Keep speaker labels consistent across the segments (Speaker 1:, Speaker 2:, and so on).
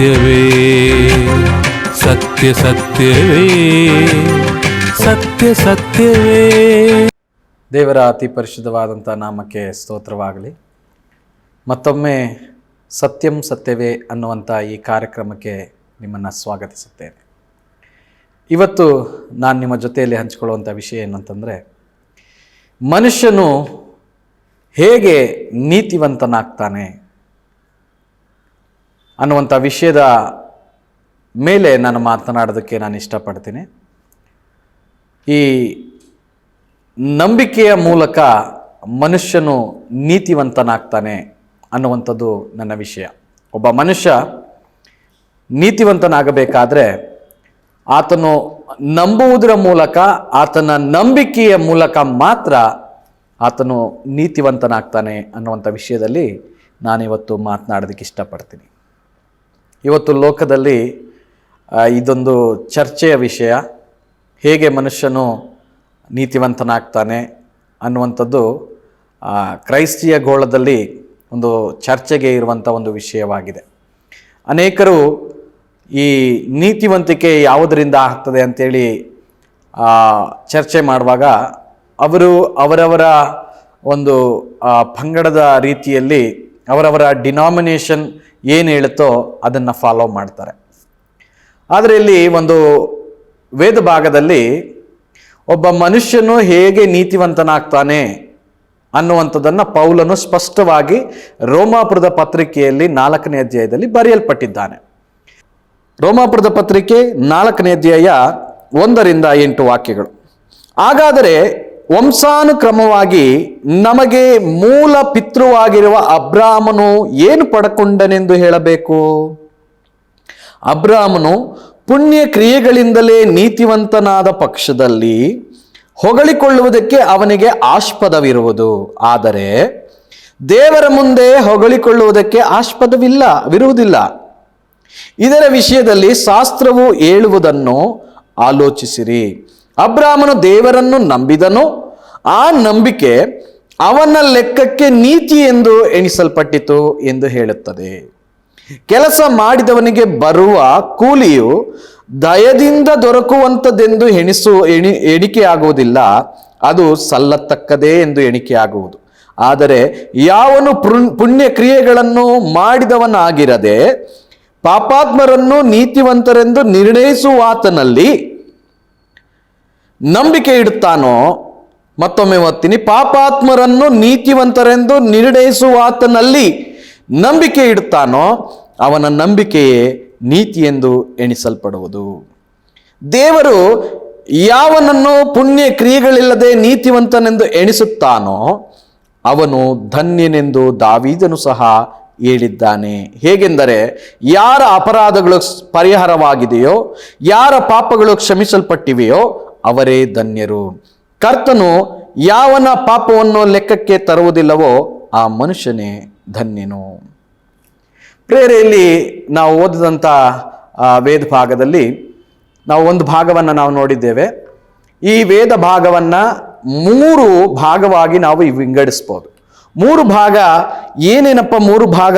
Speaker 1: ಸತ್ಯವೇ, ಸತ್ಯ ಸತ್ಯವೇ ಸತ್ಯ ಸತ್ಯವೇ.
Speaker 2: ದೇವರ ಅತಿ ಪರಿಶುದ್ಧವಾದಂಥ ನಾಮಕ್ಕೆ ಸ್ತೋತ್ರವಾಗಲಿ. ಮತ್ತೊಮ್ಮೆ ಸತ್ಯಂ ಸತ್ಯವೇ ಅನ್ನುವಂಥ ಈ ಕಾರ್ಯಕ್ರಮಕ್ಕೆ ನಿಮ್ಮನ್ನು ಸ್ವಾಗತಿಸುತ್ತೇನೆ. ಇವತ್ತು ನಾನು ನಿಮ್ಮ ಜೊತೆಯಲ್ಲಿ ಹಂಚಿಕೊಳ್ಳುವಂಥ ವಿಷಯ ಏನಂತಂದರೆ, ಮನುಷ್ಯನು ಹೇಗೆ ನೀತಿವಂತನಾಗ್ತಾನೆ ಅನ್ನುವಂಥ ವಿಷಯದ ಮೇಲೆ ನಾನು ಮಾತನಾಡೋದಕ್ಕೆ ನಾನು ಇಷ್ಟಪಡ್ತೀನಿ. ಈ ನಂಬಿಕೆಯ ಮೂಲಕ ಮನುಷ್ಯನು ನೀತಿವಂತನಾಗ್ತಾನೆ ಅನ್ನುವಂಥದ್ದು ನನ್ನ ವಿಷಯ. ಒಬ್ಬ ಮನುಷ್ಯ ನೀತಿವಂತನಾಗಬೇಕಾದ್ರೆ ಆತನು ನಂಬುವುದರ ಮೂಲಕ, ಆತನ ನಂಬಿಕೆಯ ಮೂಲಕ ಮಾತ್ರ ಆತನು ನೀತಿವಂತನಾಗ್ತಾನೆ ಅನ್ನುವಂಥ ವಿಷಯದಲ್ಲಿ ನಾನಿವತ್ತು ಮಾತನಾಡೋದಕ್ಕೆ ಇಷ್ಟಪಡ್ತೀನಿ. ಇವತ್ತು ಲೋಕದಲ್ಲಿ ಇದೊಂದು ಚರ್ಚೆಯ ವಿಷಯ. ಹೇಗೆ ಮನುಷ್ಯನು ನೀತಿವಂತನಾಗ್ತಾನೆ ಅನ್ನುವಂಥದ್ದು ಕ್ರೈಸ್ತಿಯ ಗೋಳದಲ್ಲಿ ಒಂದು ಚರ್ಚೆಗೆ ಇರುವಂಥ ಒಂದು ವಿಷಯವಾಗಿದೆ. ಅನೇಕರು ಈ ನೀತಿವಂತಿಕೆ ಯಾವುದರಿಂದ ಆಗ್ತದೆ ಅಂತೇಳಿ ಆ, ಚರ್ಚೆ ಮಾಡುವಾಗ ಅವರು ಅವರವರ ಒಂದು ಪಂಗಡದ ರೀತಿಯಲ್ಲಿ ಅವರವರ ಡಿನಾಮಿನೇಷನ್ ಏನು ಹೇಳುತ್ತೋ ಅದನ್ನು ಫಾಲೋ ಮಾಡ್ತಾರೆ. ಆದರೆ ಇಲ್ಲಿ ಒಂದು ವೇದ ಭಾಗದಲ್ಲಿ ಒಬ್ಬ ಮನುಷ್ಯನು ಹೇಗೆ ನೀತಿವಂತನಾಗ್ತಾನೆ ಅನ್ನುವಂಥದ್ದನ್ನು ಪೌಲನು ಸ್ಪಷ್ಟವಾಗಿ ರೋಮಾಪುರದ ಪತ್ರಿಕೆಯಲ್ಲಿ ನಾಲ್ಕನೇ ಅಧ್ಯಾಯದಲ್ಲಿ ಬರೆಯಲ್ಪಟ್ಟಿದ್ದಾನೆ. ರೋಮಾಪುರದ ಪತ್ರಿಕೆ ನಾಲ್ಕನೇ ಅಧ್ಯಾಯ ಒಂದರಿಂದ ಎಂಟು ವಾಕ್ಯಗಳು. ಹಾಗಾದರೆ ವಂಶಾನುಕ್ರಮವಾಗಿ ನಮಗೆ ಮೂಲ ಪಿತೃವಾಗಿರುವ ಅಬ್ರಾಮನು ಏನು ಪಡ್ಕೊಂಡನೆಂದು ಹೇಳಬೇಕು? ಅಬ್ರಾಮನು ಪುಣ್ಯ ಕ್ರಿಯೆಗಳಿಂದಲೇ ನೀತಿವಂತನಾದ ಪಕ್ಷದಲ್ಲಿ ಹೊಗಳಿಕೊಳ್ಳುವುದಕ್ಕೆ ಅವನಿಗೆ ಆಸ್ಪದವಿರುವುದು. ಆದರೆ ದೇವರ ಮುಂದೆ ಹೊಗಳಿಕೊಳ್ಳುವುದಕ್ಕೆ ಆಸ್ಪದವಿಲ್ಲ, ವಿರುವುದಿಲ್ಲ. ಇದರ ವಿಷಯದಲ್ಲಿ ಶಾಸ್ತ್ರವು ಹೇಳುವುದನ್ನು ಆಲೋಚಿಸಿರಿ. ಅಬ್ರಾಮನು ದೇವರನ್ನು ನಂಬಿದನು. ಆ ನಂಬಿಕೆ ಅವನ ಲೆಕ್ಕಕ್ಕೆ ನೀತಿ ಎಂದು ಎಣಿಸಲ್ಪಟ್ಟಿತು ಎಂದು ಹೇಳುತ್ತದೆ. ಕೆಲಸ ಮಾಡಿದವನಿಗೆ ಬರುವ ಕೂಲಿಯು ದಯದಿಂದ ದೊರಕುವಂಥದ್ದೆಂದು ಎಣಿಸು, ಎಣಿ, ಎಣಿಕೆಯಾಗುವುದಿಲ್ಲ. ಅದು ಸಲ್ಲತಕ್ಕದೇ ಎಂದು ಎಣಿಕೆಯಾಗುವುದು. ಆದರೆ ಯಾವನು ಪುಣ್- ಪುಣ್ಯ ಕ್ರಿಯೆಗಳನ್ನು ಮಾಡಿದವನಾಗಿರದೆ ಪಾಪಾತ್ಮರನ್ನು ನೀತಿವಂತರೆಂದು ನಿರ್ಣಯಿಸುವಾತನಲ್ಲಿ ನಂಬಿಕೆ ಇಡುತ್ತಾನೋ, ಮತ್ತೊಮ್ಮೆ ಓದ್ತೀನಿ, ಪಾಪಾತ್ಮರನ್ನು ನೀತಿವಂತರೆಂದು ನಿರ್ಣಯಿಸುವಾತನಲ್ಲಿ ನಂಬಿಕೆ ಇಡುತ್ತಾನೋ, ಅವನ ನಂಬಿಕೆಯೇ ನೀತಿ ಎಂದು ಎಣಿಸಲ್ಪಡುವುದು. ದೇವರು ಯಾವನನ್ನು ಪುಣ್ಯ ಕ್ರಿಯೆಗಳಿಲ್ಲದೆ ನೀತಿವಂತನೆಂದು ಎಣಿಸುತ್ತಾನೋ, ಅವನು ಧನ್ಯನೆಂದು ದಾವೀದನು ಸಹ ಹೇಳಿದ್ದಾನೆ. ಹೇಗೆಂದರೆ, ಯಾರ ಅಪರಾಧಗಳು ಪರಿಹಾರವಾಗಿದೆಯೋ, ಯಾರ ಪಾಪಗಳು ಕ್ಷಮಿಸಲ್ಪಟ್ಟಿವೆಯೋ ಅವರೇ ಧನ್ಯರು. ಕರ್ತನು ಯಾವನ ಪಾಪವನ್ನು ಲೆಕ್ಕಕ್ಕೆ ತರುವುದಿಲ್ಲವೋ ಆ ಮನುಷ್ಯನೇ ಧನ್ಯನು. ಪ್ರೇರೆಯಲ್ಲಿ ನಾವು ಓದಿದಂಥ ವೇದ ಭಾಗದಲ್ಲಿ ನಾವು ಒಂದು ಭಾಗವನ್ನು ನಾವು ನೋಡಿದ್ದೇವೆ. ಈ ವೇದ ಭಾಗವನ್ನು ಮೂರು ಭಾಗವಾಗಿ ನಾವು ವಿಂಗಡಿಸ್ಬೋದು. ಮೂರು ಭಾಗ ಏನೇನಪ್ಪ ಮೂರು ಭಾಗ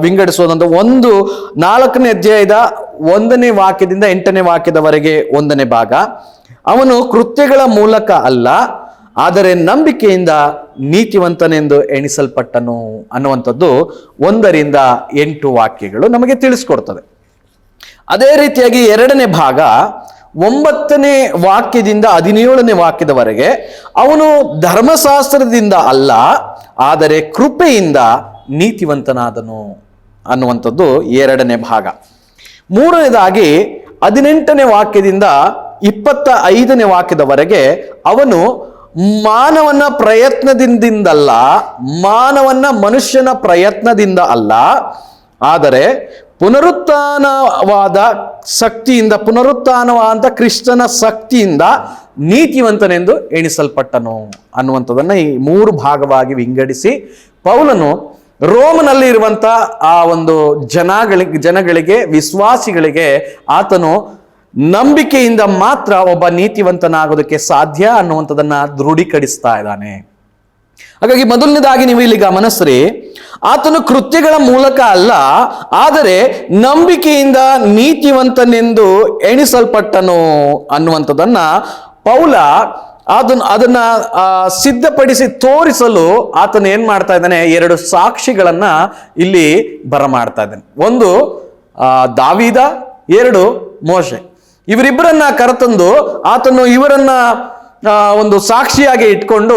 Speaker 2: ವಿಂಗಡಿಸೋದಂತ ಒಂದು ನಾಲ್ಕನೇ ಅಧ್ಯಾಯದ ಒಂದನೇ ವಾಕ್ಯದಿಂದ ಎಂಟನೇ ವಾಕ್ಯದವರೆಗೆ ಒಂದನೇ ಭಾಗ. ಅವನು ಕೃತ್ಯಗಳ ಮೂಲಕ ಅಲ್ಲ, ಆದರೆ ನಂಬಿಕೆಯಿಂದ ನೀತಿವಂತನೆಂದು ಎಣಿಸಲ್ಪಟ್ಟನು ಅನ್ನುವಂಥದ್ದು ಒಂದರಿಂದ ಎಂಟು ವಾಕ್ಯಗಳು ನಮಗೆ ತಿಳಿಸ್ಕೊಡ್ತದೆ ಅದೇ ರೀತಿಯಾಗಿ ಎರಡನೇ ಭಾಗ ಒಂಬತ್ತನೇ ವಾಕ್ಯದಿಂದ ಹದಿನೇಳನೇ ವಾಕ್ಯದವರೆಗೆ, ಅವನು ಧರ್ಮಶಾಸ್ತ್ರದಿಂದ ಅಲ್ಲ, ಆದರೆ ಕೃಪೆಯಿಂದ ನೀತಿವಂತನಾದನು ಅನ್ನುವಂಥದ್ದು ಎರಡನೇ ಭಾಗ. ಮೂರನೇದಾಗಿ ಹದಿನೆಂಟನೇ ವಾಕ್ಯದಿಂದ ಇಪ್ಪತ್ತ ಐದನೇ ವಾಕ್ಯದವರೆಗೆ ಅವನು ಮಾನವನ ಪ್ರಯತ್ನದಿಂದಲ್ಲ ಮಾನವನ ಮನುಷ್ಯನ ಪ್ರಯತ್ನದಿಂದ ಅಲ್ಲ, ಆದರೆ ಪುನರುತ್ಥಾನವಾದ ಶಕ್ತಿಯಿಂದ, ಪುನರುತ್ಥಾನವಾದ ಕ್ರಿಸ್ತನ ಶಕ್ತಿಯಿಂದ ನೀತಿವಂತನೆಂದು ಎಣಿಸಲ್ಪಟ್ಟನು ಅನ್ನುವಂಥದ್ದನ್ನು ಈ ಮೂರು ಭಾಗವಾಗಿ ವಿಂಗಡಿಸಿ ಪೌಲನು ರೋಮನಲ್ಲಿ ಇರುವಂತ ಆ ಒಂದು ಜನಗಳಿಗೆ ಜನಗಳಿಗೆ, ವಿಶ್ವಾಸಿಗಳಿಗೆ ಆತನು ನಂಬಿಕೆಯಿಂದ ಮಾತ್ರ ಒಬ್ಬ ನೀತಿವಂತನಾಗೋದಕ್ಕೆ ಸಾಧ್ಯ ಅನ್ನುವಂಥದ್ದನ್ನ ದೃಢೀಕರಿಸ್ತಾ ಇದ್ದಾನೆ. ಹಾಗಾಗಿ ಮೊದಲನೇದಾಗಿ ನೀವು ಇಲ್ಲಿ ಗಮನಿಸ್ರಿ, ಆತನು ಕೃತ್ಯಗಳ ಮೂಲಕ ಅಲ್ಲ, ಆದರೆ ನಂಬಿಕೆಯಿಂದ ನೀತಿವಂತನೆಂದು ಎಣಿಸಲ್ಪಟ್ಟನು ಅನ್ನುವಂಥದ್ದನ್ನ ಪೌಲ ಅದನ್ನ ಅದನ್ನ ಸಿದ್ಧಪಡಿಸಿ ತೋರಿಸಲು ಆತನ ಏನ್ ಮಾಡ್ತಾ ಇದ್ದಾನೆ, ಎರಡು ಸಾಕ್ಷಿಗಳನ್ನ ಇಲ್ಲಿ ಬರಮಾಡ್ತಾ ಇದ್ದಾನೆ. ಒಂದು ದಾವೀದ, ಎರಡು, ಮೋಶೆ. ಇವರಿಬ್ಬರನ್ನ ಕರೆತಂದು ಆತನು ಇವರನ್ನ ಒಂದು ಸಾಕ್ಷಿಯಾಗಿ ಇಟ್ಕೊಂಡು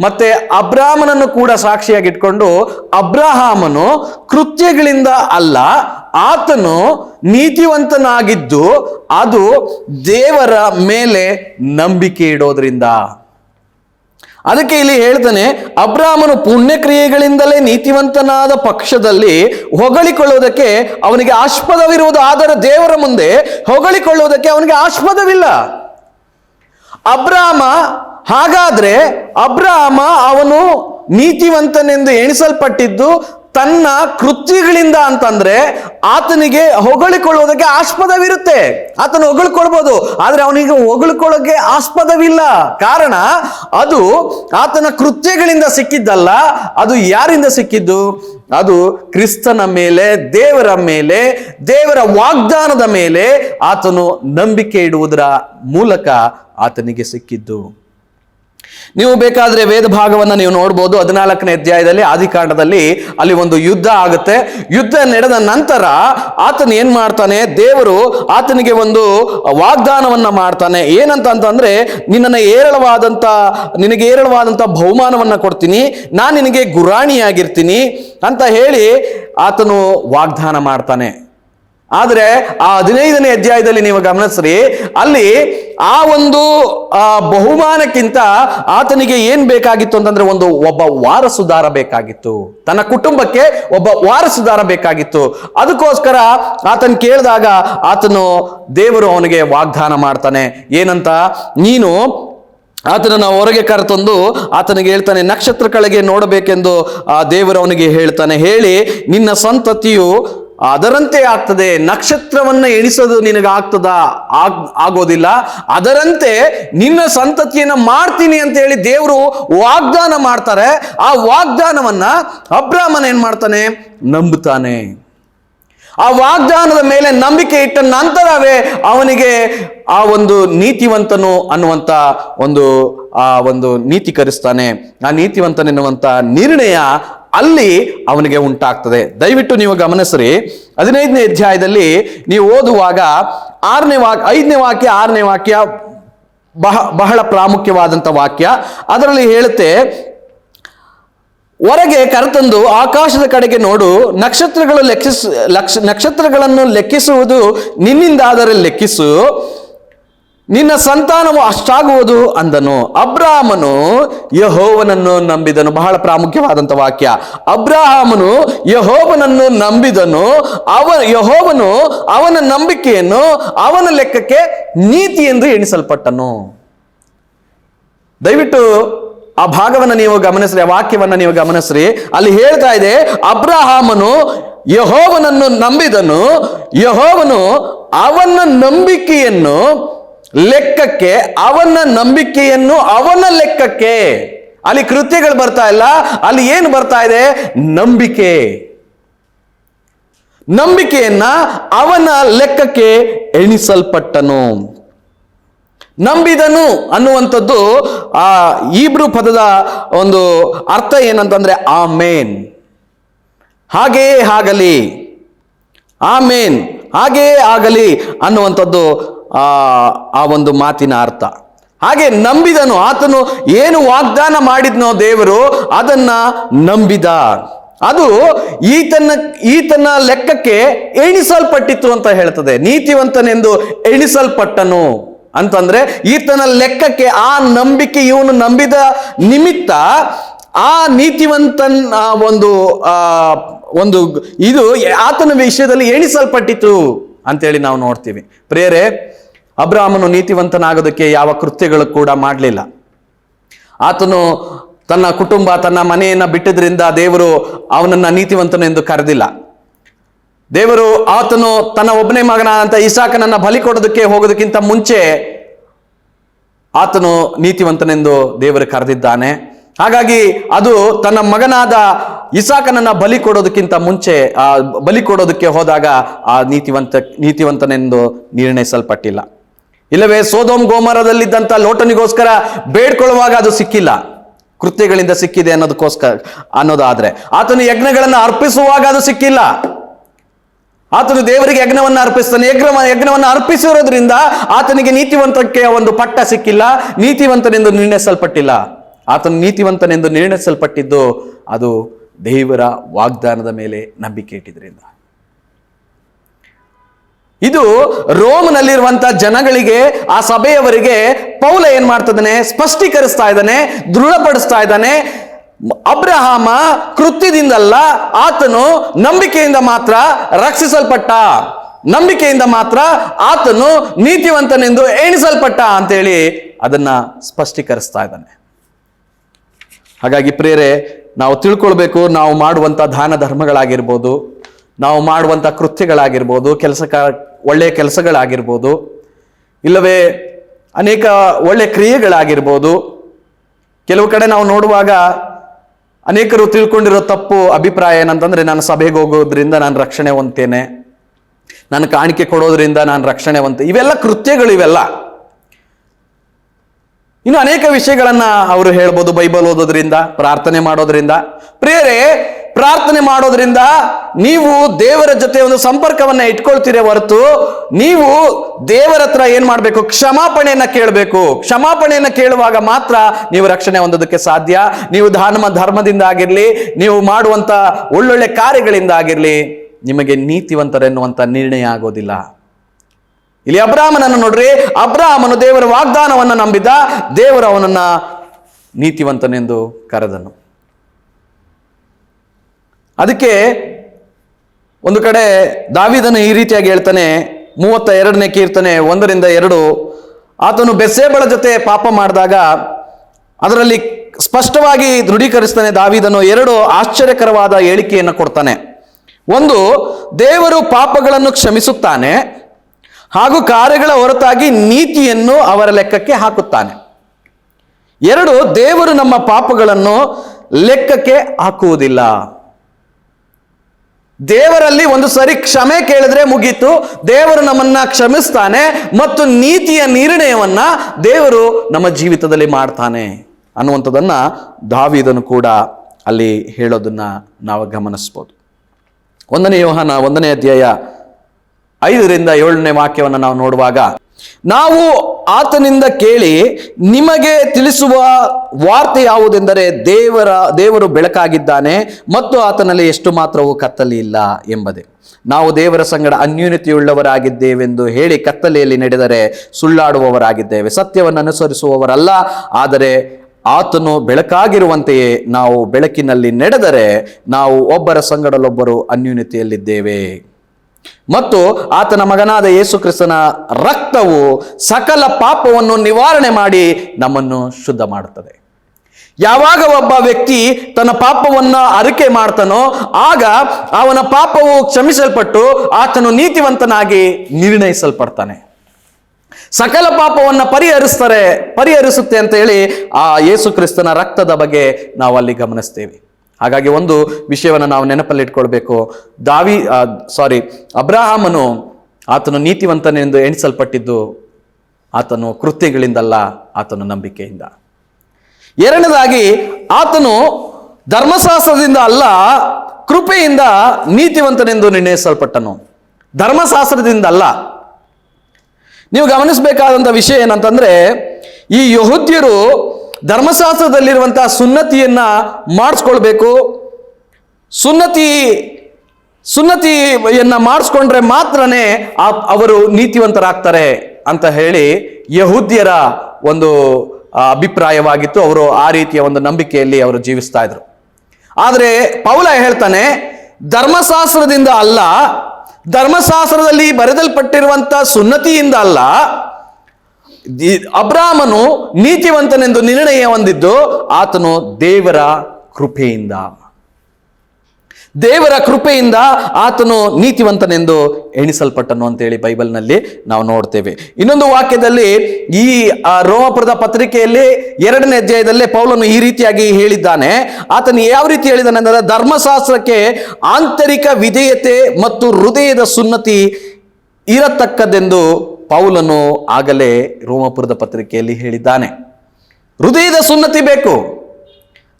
Speaker 2: ಮತ್ತೆ ಅಬ್ರಾಹ್ಮನನ್ನು ಕೂಡ ಸಾಕ್ಷಿಯಾಗಿ ಇಟ್ಕೊಂಡು ಅಬ್ರಹಾಮನು ಕೃತ್ಯಗಳಿಂದ ಅಲ್ಲ, ಆತನು ನೀತಿವಂತನಾಗಿದ್ದು ಅದು ದೇವರ ಮೇಲೆ ನಂಬಿಕೆ ಇಡೋದ್ರಿಂದ. ಅದಕ್ಕೆ ಇಲ್ಲಿ ಹೇಳ್ತಾನೆ ಅಬ್ರಾಹ್ಮನು ಪುಣ್ಯಕ್ರಿಯೆಗಳಿಂದಲೇ ನೀತಿವಂತನಾದ ಪಕ್ಷದಲ್ಲಿ ಹೊಗಳಿಕೊಳ್ಳುವುದಕ್ಕೆ ಅವನಿಗೆ ಆಸ್ಪದವಿರುವುದು, ಆದರೆ ದೇವರ ಮುಂದೆ ಹೊಗಳಿಕೊಳ್ಳುವುದಕ್ಕೆ ಅವನಿಗೆ ಆಸ್ಪದವಿಲ್ಲ. ಅಬ್ರಾಮ, ಹಾಗಾದ್ರೆ ಅಬ್ರಾಮ ಅವನು ನೀತಿವಂತನೆಂದು ಎಣಿಸಲ್ಪಟ್ಟಿದ್ದು ತನ್ನ ಕೃತ್ಯಗಳಿಂದ ಅಂತಂದ್ರೆ ಆತನಿಗೆ ಹೊಗಳಿಕೊಳ್ಳುವುದಕ್ಕೆ ಆಸ್ಪದವಿರುತ್ತೆ. ಆತನು ಹೊಗಳಿಕೊಳ್ಬೋದು, ಆದ್ರೆ ಅವನಿಗೆ ಹೊಗಳಿಕೊಳ್ಳೋಕೆ ಆಸ್ಪದವಿಲ್ಲ. ಕಾರಣ, ಅದು ಆತನ ಕೃತ್ಯಗಳಿಂದ ಸಿಕ್ಕಿದ್ದಲ್ಲ, ಅದು ಯಾರಿಂದ ಸಿಕ್ಕಿದ್ದು? ಅದು ಕ್ರಿಸ್ತನ ಮೇಲೆ, ದೇವರ ಮೇಲೆ, ದೇವರ ವಾಗ್ದಾನದ ಮೇಲೆ ಆತನು ನಂಬಿಕೆ ಇಡುವುದರ ಮೂಲಕ ಆತನಿಗೆ ಸಿಕ್ಕಿದ್ದು. ನೀವು ಬೇಕಾದರೆ ವೇದ ಭಾಗವನ್ನು ನೀವು ನೋಡ್ಬೋದು. ಹದಿನಾಲ್ಕನೇ ಅಧ್ಯಾಯದಲ್ಲಿ, ಆದಿಕಾಂಡದಲ್ಲಿ ಅಲ್ಲಿ ಒಂದು ಯುದ್ಧ ಆಗುತ್ತೆ. ಯುದ್ಧ ನಡೆದ ನಂತರ ಆತನ ಏನು ಮಾಡ್ತಾನೆ? ದೇವರು ಆತನಿಗೆ ಒಂದು ವಾಗ್ದಾನವನ್ನ ಮಾಡ್ತಾನೆ. ಏನಂತ ಅಂತಂದ್ರೆ, ನಿನ್ನನ್ನು ಏರಳವಾದಂತ ನಿನಗೆ ಏರಳವಾದಂತ ಬಹುಮಾನವನ್ನು ಕೊಡ್ತೀನಿ. ನಾನು ನಿನಗೆ ಗುರಾಣಿಯಾಗಿರ್ತೀನಿ ಅಂತ ಹೇಳಿ ಆತನು ವಾಗ್ದಾನ ಮಾಡ್ತಾನೆ. ಆದರೆ ಆ ಹದಿನೈದನೇ ಅಧ್ಯಾಯದಲ್ಲಿ ನೀವು ಗಮನಿಸ್ರಿ, ಅಲ್ಲಿ ಆ ಒಂದು ಬಹುಮಾನಕ್ಕಿಂತ ಆತನಿಗೆ ಏನ್ ಬೇಕಾಗಿತ್ತು ಅಂತಂದ್ರೆ ಒಂದು ಒಬ್ಬ ವಾರಸುದಾರ ಬೇಕಾಗಿತ್ತು. ತನ್ನ ಕುಟುಂಬಕ್ಕೆ ಒಬ್ಬ ವಾರಸುದಾರ ಬೇಕಾಗಿತ್ತು. ಅದಕ್ಕೋಸ್ಕರ ಆತನ್ ಕೇಳಿದಾಗ ಆತನು ದೇವರು ಅವನಿಗೆ ವಾಗ್ದಾನ ಮಾಡ್ತಾನೆ. ಏನಂತ? ನೀನು ಆತನನ್ನು ಹೊರಗೆ ಕರೆತಂದು ಆತನಿಗೆ ಹೇಳ್ತಾನೆ ನಕ್ಷತ್ರಗಳಿಗೆ ನೋಡಬೇಕೆಂದು ಆ ದೇವರು ಅವನಿಗೆ ಹೇಳ್ತಾನೆ. ಹೇಳಿ, ನಿನ್ನ ಸಂತತಿಯು ಅದರಂತೆ ಆಗ್ತದೆ. ನಕ್ಷತ್ರವನ್ನ ಎಣಿಸೋದು ನಿನಗಾಗ್ತದ ಆಗ್, ಆಗೋದಿಲ್ಲ. ಅದರಂತೆ ನಿನ್ನ ಸಂತತಿಯನ್ನ ಮಾಡ್ತೀನಿ ಅಂತ ಹೇಳಿ ದೇವರು ವಾಗ್ದಾನ ಮಾಡ್ತಾರೆ. ಆ ವಾಗ್ದಾನವನ್ನ ಅಬ್ರಾಹ್ಮನ ಏನ್ ಮಾಡ್ತಾನೆ? ನಂಬುತ್ತಾನೆ. ಆ ವಾಗ್ದಾನದ ಮೇಲೆ ನಂಬಿಕೆ ಇಟ್ಟ ನಂತರವೇ ಅವನಿಗೆ ಆ ಒಂದು ನೀತಿವಂತನು ಅನ್ನುವಂತ ಒಂದು, ಆ ಒಂದು ನೀತೀಕರಿಸ್ತಾನೆ ಆ ನೀತಿವಂತನೆನ್ನುವಂಥ ನಿರ್ಣಯ ಅಲ್ಲಿ ಅವನಿಗೆ ಉಂಟಾಗ್ತದೆ. ದಯವಿಟ್ಟು ನೀವು ಗಮನಿಸ್ರಿ. ಹದಿನೈದನೇ ಅಧ್ಯಾಯದಲ್ಲಿ ನೀವು ಓದುವಾಗ ಆರನೇ ವಾಕ್ಯ ಐದನೇ ವಾಕ್ಯ, ಆರನೇ ವಾಕ್ಯ ಬಹ, ಬಹಳ ಪ್ರಾಮುಖ್ಯವಾದಂಥ ವಾಕ್ಯ. ಅದರಲ್ಲಿ ಹೇಳುತ್ತೆ, ಹೊರಗೆ ಕರೆತಂದು ಆಕಾಶದ ಕಡೆಗೆ ನೋಡು, ನಕ್ಷತ್ರಗಳು ಲೆಕ್ಕಿಸ್, ಲಕ್ಷ, ನಕ್ಷತ್ರಗಳನ್ನು ಲೆಕ್ಕಿಸುವುದು ನಿನ್ನಿಂದಾದರೆ ಲೆಕ್ಕಿಸು. ನಿನ್ನ ಸಂತಾನವು ಅಷ್ಟಾಗುವುದು ಅಂದನು. ಅಬ್ರಾಹ್ಮನು ಯಹೋವನನ್ನು ನಂಬಿದನು. ಬಹಳ ಪ್ರಾಮುಖ್ಯವಾದಂಥ ವಾಕ್ಯ. ಅಬ್ರಾಹಮನು ಯಹೋವನನ್ನು ನಂಬಿದನು. ಅವ, ಯಹೋವನು ಅವನ ನಂಬಿಕೆಯನ್ನು ಅವನ ಲೆಕ್ಕಕ್ಕೆ ನೀತಿ ಎಂದು ಎಣಿಸಲ್ಪಟ್ಟನು. ದಯವಿಟ್ಟು ಆ ಭಾಗವನ್ನು ನೀವು ಗಮನಿಸ್ರಿ, ಆ ವಾಕ್ಯವನ್ನು ನೀವು ಗಮನಿಸ್ರಿ. ಅಲ್ಲಿ ಹೇಳ್ತಾ ಇದೆ ಅಬ್ರಹಾಮನು ಯಹೋವನನ್ನು ನಂಬಿದನು. ಯಹೋವನು ಅವನ ನಂಬಿಕೆಯನ್ನು ಲೆಕ್ಕಕ್ಕೆ ಅವನ ನಂಬಿಕೆಯನ್ನು ಅವನ ಲೆಕ್ಕಕ್ಕೆ. ಅಲ್ಲಿ ಕೃತ್ಯಗಳು ಬರ್ತಾ ಇಲ್ಲ, ಅಲ್ಲಿ ಏನು ಬರ್ತಾ ಇದೆ? ನಂಬಿಕೆ. ನಂಬಿಕೆಯನ್ನ ಅವನ ಲೆಕ್ಕಕ್ಕೆ ಎಣಿಸಲ್ಪಟ್ಟನು. ನಂಬಿದನು ಅನ್ನುವಂಥದ್ದು ಆ ಇಬ್ರು ಪದದ ಒಂದು ಅರ್ಥ ಏನಂತಂದ್ರೆ ಮೇನ್ ಹಾಗೆಯೇ ಆಗಲಿ. ಆಮೇನ್. ಹಾಗೆಯೇ ಆಗಲಿ ಅನ್ನುವಂಥದ್ದು ಆ ಒಂದು ಮಾತಿನ ಅರ್ಥ. ಹಾಗೆ ನಂಬಿದನು, ಆತನು ಏನು ವಾಗ್ದಾನ ಮಾಡಿದ್ನೋ ದೇವರು ಅದನ್ನ ನಂಬಿದ. ಅದು ಈತನ ಈತನ ಲೆಕ್ಕಕ್ಕೆ ಎಣಿಸಲ್ಪಟ್ಟಿತ್ತು ಅಂತ ಹೇಳ್ತದೆ. ನೀತಿವಂತನೆಂದು ಎಣಿಸಲ್ಪಟ್ಟನು. ಅಂತಂದ್ರೆ ಈತನ ಲೆಕ್ಕಕ್ಕೆ ಆ ನಂಬಿಕೆ ಇವನು ನಂಬಿದ ನಿಮಿತ್ತ ಆ ನೀತಿವಂತನ್ ಒಂದು ಒಂದು ಇದು ಆತನ ವಿಷಯದಲ್ಲಿ ಎಣಿಸಲ್ಪಟ್ಟಿತು ಅಂತೇಳಿ ನಾವು ನೋಡ್ತೀವಿ. ಪ್ರೇರೆ ಅಬ್ರಾಹ್ಮನು ನೀತಿವಂತನಾಗೋದಕ್ಕೆ ಯಾವ ಕೃತ್ಯಗಳು ಕೂಡ ಮಾಡಲಿಲ್ಲ. ಆತನು ತನ್ನ ಕುಟುಂಬ, ತನ್ನ ಮನೆಯನ್ನು ಬಿಟ್ಟಿದ್ರಿಂದ ದೇವರು ಅವನನ್ನ ನೀತಿವಂತನೆಂದು ಕರೆದಿಲ್ಲ. ದೇವರು ಆತನು ತನ್ನ ಒಬ್ಬನೇ ಮಗನಾದಂತ ಇಸಾಕನನ್ನು ಬಲಿ ಕೊಡೋದಕ್ಕೆ ಹೋಗೋದಕ್ಕಿಂತ ಮುಂಚೆ ಆತನು ನೀತಿವಂತನೆಂದು ದೇವರು ಕರೆದಿದ್ದಾನೆ. ಹಾಗಾಗಿ ಅದು ತನ್ನ ಮಗನಾದ ಇಸಾಕನನ್ನ ಬಲಿ ಕೊಡೋದಕ್ಕಿಂತ ಮುಂಚೆ, ಆ, ಬಲಿ ಕೊಡೋದಕ್ಕೆ ಹೋದಾಗ ಆ ನೀತಿವಂತ, ನೀತಿವಂತನೆಂದು ನಿರ್ಣಯಿಸಲ್ಪಟ್ಟಿಲ್ಲ. ಇಲ್ಲವೇ ಸೋದೋಮ್ ಗೋಮರದಲ್ಲಿದ್ದಂಥ ಲೋಟನಿಗೋಸ್ಕರ ಬೇಡ್ಕೊಳ್ಳುವಾಗ ಅದು ಸಿಕ್ಕಿಲ್ಲ. ಕೃತ್ಯಗಳಿಂದ ಸಿಕ್ಕಿದೆ ಅನ್ನೋದಕ್ಕೋಸ್ಕರ, ಅನ್ನೋದಾದ್ರೆ. ಆತನು ಯಜ್ಞಗಳನ್ನು ಅರ್ಪಿಸುವಾಗ ಅದು ಸಿಕ್ಕಿಲ್ಲ. ಆತನು ದೇವರಿಗೆ ಯಜ್ಞವನ್ನು ಅರ್ಪಿಸ್ತಾನೆ. ಯಜ್ಞ, ಯಜ್ಞವನ್ನು ಅರ್ಪಿಸಿರೋದ್ರಿಂದ ಆತನಿಗೆ ನೀತಿವಂತಕ್ಕೆ ಒಂದು ಪಟ್ಟ ಸಿಕ್ಕಿಲ್ಲ, ನೀತಿವಂತನೆಂದು ನಿರ್ಣಯಿಸಲ್ಪಟ್ಟಿಲ್ಲ. ಆತನು ನೀತಿವಂತನೆಂದು ನಿರ್ಣಯಿಸಲ್ಪಟ್ಟಿದ್ದು ಅದು ದೇವರ ವಾಗ್ದಾನದ ಮೇಲೆ ನಂಬಿಕೆ ಇಟ್ಟಿದ್ರಿಂದ. ಇದು ರೋಮ್ನಲ್ಲಿರುವಂತ ಜನಗಳಿಗೆ ಆ ಸಭೆಯವರಿಗೆ ಪೌಲ ಏನ್ ಮಾಡ್ತಿದ್ದಾನೆ? ಸ್ಪಷ್ಟೀಕರಿಸ್ತಾ ಇದ್ದಾನೆ, ದೃಢಪಡಿಸ್ತಾ ಇದ್ದಾನೆ. ಅಬ್ರಹಾಮ ಕೃತ್ಯದಿಂದಲ್ಲ ಆತನು ನಂಬಿಕೆಯಿಂದ ಮಾತ್ರ ರಕ್ಷಿಸಲ್ಪಟ್ಟ. ನಂಬಿಕೆಯಿಂದ ಮಾತ್ರ ಆತನು ನೀತಿವಂತನೆಂದು ಎಣಿಸಲ್ಪಟ್ಟ ಅಂತೇಳಿ ಅದನ್ನ ಸ್ಪಷ್ಟೀಕರಿಸ್ತಾ ಇದ್ದಾನೆ. ಹಾಗಾಗಿ ಪ್ರೇರೆ, ನಾವು ತಿಳ್ಕೊಳ್ಬೇಕು, ನಾವು ಮಾಡುವಂಥ ದಾನ ಧರ್ಮಗಳಾಗಿರ್ಬೋದು, ನಾವು ಮಾಡುವಂಥ ಕೃತ್ಯಗಳಾಗಿರ್ಬೋದು, ಕೆಲಸ ಒಳ್ಳೆಯ ಕೆಲಸಗಳಾಗಿರ್ಬೋದು, ಇಲ್ಲವೇ ಅನೇಕ ಒಳ್ಳೆಯ ಕ್ರಿಯೆಗಳಾಗಿರ್ಬೋದು. ಕೆಲವು ಕಡೆ ನಾವು ನೋಡುವಾಗ ಅನೇಕರು ತಿಳ್ಕೊಂಡಿರೋ ತಪ್ಪು ಅಭಿಪ್ರಾಯ ಏನಂತಂದರೆ, ನಾನು ಸಭೆಗೆ ಹೋಗೋದ್ರಿಂದ ನಾನು ರಕ್ಷಣೆ ಹೊಂತೇನೆ ನಾನು ಕಾಣಿಕೆ ಕೊಡೋದ್ರಿಂದ ನಾನು ರಕ್ಷಣೆ ಹೊಂತೆ ಇವೆಲ್ಲ ಕೃತ್ಯಗಳು ಇವೆಲ್ಲ. ಇನ್ನು ಅನೇಕ ವಿಷಯಗಳನ್ನ ಅವರು ಹೇಳ್ಬೋದು ಬೈಬಲ್ ಓದೋದ್ರಿಂದ, ಪ್ರಾರ್ಥನೆ ಮಾಡೋದ್ರಿಂದ. ಪ್ರೇರೆ ಪ್ರಾರ್ಥನೆ ಮಾಡೋದ್ರಿಂದ ನೀವು ದೇವರ ಜೊತೆ ಒಂದು ಸಂಪರ್ಕವನ್ನ ಇಟ್ಕೊಳ್ತೀರಿ ಹೊರತು ನೀವು ದೇವರ ಹತ್ರ ಏನ್ ಮಾಡ್ಬೇಕು? ಕ್ಷಮಾಪಣೆಯನ್ನ ಕೇಳಬೇಕು. ಕ್ಷಮಾಪಣೆಯನ್ನ ಕೇಳುವಾಗ ಮಾತ್ರ ನೀವು ರಕ್ಷಣೆ ಹೊಂದೋದಕ್ಕೆ ಸಾಧ್ಯ. ನೀವು ಧಾನಮ ಧರ್ಮದಿಂದ ಆಗಿರ್ಲಿ, ನೀವು ಮಾಡುವಂತ ಒಳ್ಳೊಳ್ಳೆ ಕಾರ್ಯಗಳಿಂದ ಆಗಿರ್ಲಿ, ನಿಮಗೆ ನೀತಿವಂತರೆನ್ನುವಂತ ನಿರ್ಣಯ ಆಗೋದಿಲ್ಲ. ಇಲ್ಲಿ ಅಬ್ರಾಹ್ಮನನ್ನು ನೋಡ್ರಿ, ಅಬ್ರಾಹ್ಮನು ದೇವರ ವಾಗ್ದಾನವನ್ನು ನಂಬಿದ, ದೇವರು ಅವನನ್ನ ನೀತಿವಂತನೆಂದು ಕರೆದನು. ಅದಕ್ಕೆ ಒಂದು ಕಡೆ ದಾವಿದನು ಈ ರೀತಿಯಾಗಿ ಹೇಳ್ತಾನೆ ಮೂವತ್ತ ಎರಡನೇ ಕೀರ್ತನೆ ಒಂದರಿಂದ ಎರಡು, ಆತನು ಬೆಸ್ಸೇಬಳ ಜೊತೆ ಪಾಪ ಮಾಡಿದಾಗ ಅದರಲ್ಲಿ ಸ್ಪಷ್ಟವಾಗಿ ದೃಢೀಕರಿಸ್ತಾನೆ ದಾವಿದನು ಎರಡು ಆಶ್ಚರ್ಯಕರವಾದ ಹೇಳಿಕೆಯನ್ನು ಕೊಡ್ತಾನೆ. ಒಂದು, ದೇವರು ಪಾಪಗಳನ್ನು ಕ್ಷಮಿಸುತ್ತಾನೆ ಹಾಗೂ ಕಾರ್ಯಗಳ ಹೊರತಾಗಿ ನೀತಿಯನ್ನು ಅವರ ಲೆಕ್ಕಕ್ಕೆ ಹಾಕುತ್ತಾನೆ. ಎರಡು, ದೇವರು ನಮ್ಮ ಪಾಪಗಳನ್ನು ಲೆಕ್ಕಕ್ಕೆ ಹಾಕುವುದಿಲ್ಲ. ದೇವರಲ್ಲಿ ಒಂದು ಸರಿ ಕ್ಷಮೆ ಕೇಳಿದ್ರೆ ಮುಗೀತು. ದೇವರು ನಮ್ಮನ್ನ ಕ್ಷಮಿಸ್ತಾನೆ ಮತ್ತು ನೀತಿಯ ನಿರ್ಣಯವನ್ನ ದೇವರು ನಮ್ಮ ಜೀವಿತದಲ್ಲಿ ಮಾಡ್ತಾನೆ ಅನ್ನುವಂಥದ್ದನ್ನ ದಾವಿದನು ಕೂಡ ಅಲ್ಲಿ ಹೇಳೋದನ್ನ ನಾವು ಗಮನಿಸ್ಬೋದು. ಒಂದನೇ ಯೋಹನ ಒಂದನೇ ಅಧ್ಯಾಯ ಐದರಿಂದ ಏಳನೇ ವಾಕ್ಯವನ್ನು ನಾವು ನೋಡುವಾಗ, ನಾವು ಆತನಿಂದ ಕೇಳಿ ನಿಮಗೆ ತಿಳಿಸುವ ವಾರ್ತೆ ಯಾವುದೆಂದರೆ ದೇವರ, ದೇವರು ಬೆಳಕಾಗಿದ್ದಾನೆ ಮತ್ತು ಆತನಲ್ಲಿ ಎಷ್ಟು ಮಾತ್ರವೂ ಕತ್ತಲಿ ಇಲ್ಲ ಎಂಬುದೇ. ನಾವು ದೇವರ ಸಂಗಡ ಅನ್ಯೂನ್ಯತೆಯುಳ್ಳವರಾಗಿದ್ದೇವೆಂದು ಹೇಳಿ ಕತ್ತಲೆಯಲ್ಲಿ ನಡೆದರೆ ಸುಳ್ಳಾಡುವವರಾಗಿದ್ದೇವೆ, ಸತ್ಯವನ್ನು ಅನುಸರಿಸುವವರಲ್ಲ. ಆದರೆ ಆತನು ಬೆಳಕಾಗಿರುವಂತೆಯೇ ನಾವು ಬೆಳಕಿನಲ್ಲಿ ನಡೆದರೆ ನಾವು ಒಬ್ಬರ ಸಂಗಡಲೊಬ್ಬರು ಅನ್ಯೂನ್ಯತೆಯಲ್ಲಿದ್ದೇವೆ. ಮತ್ತು ಆತನ ಮಗನಾದ ಯೇಸು ಕ್ರಿಸ್ತನ ರಕ್ತವು ಸಕಲ ಪಾಪವನ್ನು ನಿವಾರಣೆ ಮಾಡಿ ನಮ್ಮನ್ನು ಶುದ್ಧ ಮಾಡುತ್ತದೆ. ಯಾವಾಗ ಒಬ್ಬ ವ್ಯಕ್ತಿ ತನ್ನ ಪಾಪವನ್ನ ಅರಿಕೆ ಮಾಡ್ತಾನೋ ಆಗ ಅವನ ಪಾಪವು ಕ್ಷಮಿಸಲ್ಪಟ್ಟು ಆತನು ನೀತಿವಂತನಾಗಿ ನಿರ್ಣಯಿಸಲ್ಪಡ್ತಾನೆ. ಸಕಲ ಪಾಪವನ್ನ ಪರಿಹರಿಸ್ತಾರೆ, ಪರಿಹರಿಸುತ್ತೆ ಅಂತ ಹೇಳಿ ಆ ಯೇಸು ಕ್ರಿಸ್ತನ ರಕ್ತದ ಬಗ್ಗೆ ನಾವು ಅಲ್ಲಿ ಗಮನಿಸ್ತೇವೆ. ಹಾಗಾಗಿ ಒಂದು ವಿಷಯವನ್ನು ನಾವು ನೆನಪಲ್ಲಿಟ್ಕೊಳ್ಬೇಕು ದಾವಿ ಸಾರಿ ಅಬ್ರಾಹಮನು ಆತನು ನೀತಿವಂತನೆಂದು ಎಣಿಸಲ್ಪಟ್ಟಿದ್ದು ಆತನು ಕೃತ್ಯಗಳಿಂದಲ್ಲ, ಆತನು ನಂಬಿಕೆಯಿಂದ. ಎರಡನೇದಾಗಿ, ಆತನು ಧರ್ಮಶಾಸ್ತ್ರದಿಂದ ಅಲ್ಲ, ಕೃಪೆಯಿಂದ ನೀತಿವಂತನೆಂದು ನಿರ್ಣಯಿಸಲ್ಪಟ್ಟನು. ಧರ್ಮಶಾಸ್ತ್ರದಿಂದ ಅಲ್ಲ. ನೀವು ಗಮನಿಸಬೇಕಾದಂಥ ವಿಷಯ ಏನಂತಂದ್ರೆ, ಈ ಯಹೂದ್ಯರು ಧರ್ಮಶಾಸ್ತ್ರದಲ್ಲಿರುವಂತಹ ಸುನ್ನತಿಯನ್ನ ಮಾಡಿಸ್ಕೊಳ್ಬೇಕು. ಸುನ್ನತಿ, ಸುನ್ನತಿಯನ್ನ ಮಾಡಿಸ್ಕೊಂಡ್ರೆ ಮಾತ್ರನೇ ಅವರು ನೀತಿವಂತರಾಗ್ತಾರೆ ಅಂತ ಹೇಳಿ ಯಹೂದ್ಯರ ಒಂದು ಅಭಿಪ್ರಾಯವಾಗಿತ್ತು. ಅವರು ಆ ರೀತಿಯ ಒಂದು ನಂಬಿಕೆಯಲ್ಲಿ ಅವರು ಜೀವಿಸ್ತಾ ಇದ್ರು. ಆದರೆ ಪೌಲ ಹೇಳ್ತಾನೆ, ಧರ್ಮಶಾಸ್ತ್ರದಿಂದ ಅಲ್ಲ, ಧರ್ಮಶಾಸ್ತ್ರದಲ್ಲಿ ಬರೆದಲ್ಪಟ್ಟಿರುವಂತ ಸುನ್ನತಿಯಿಂದ ಅಲ್ಲ ಅಬ್ರಾಮನು ನೀತಿವಂತನೆಂದು ನಿರ್ಣಯ ಹೊಂದಿದ್ದು ಆತನು ದೇವರ ಕೃಪೆಯಿಂದ. ದೇವರ ಕೃಪೆಯಿಂದ ಆತನು ನೀತಿವಂತನೆಂದು ಎಣಿಸಲ್ಪಟ್ಟನು ಅಂತೇಳಿ ಬೈಬಲ್ನಲ್ಲಿ ನಾವು ನೋಡ್ತೇವೆ. ಇನ್ನೊಂದು ವಾಕ್ಯದಲ್ಲಿ ಈ ರೋಮಪುರದ ಪತ್ರಿಕೆಯಲ್ಲಿ ಎರಡನೇ ಅಧ್ಯಾಯದಲ್ಲಿ ಪೌಲನು ಈ ರೀತಿಯಾಗಿ ಹೇಳಿದ್ದಾನೆ. ಆತನು ಯಾವ ರೀತಿ ಹೇಳಿದ್ದಾನೆ ಅಂದರೆ ಧರ್ಮಶಾಸ್ತ್ರಕ್ಕೆ ಆಂತರಿಕ ವಿಧೇಯತೆ ಮತ್ತು ಹೃದಯದ ಸುನ್ನತಿ ಇರತಕ್ಕದ್ದೆಂದು ಪೌಲನು ಆಗಲೇ ರೋಮಪುರದ ಪತ್ರಿಕೆಯಲ್ಲಿ ಹೇಳಿದ್ದಾನೆ, ಹೃದಯದ ಸುನ್ನತಿ ಬೇಕು,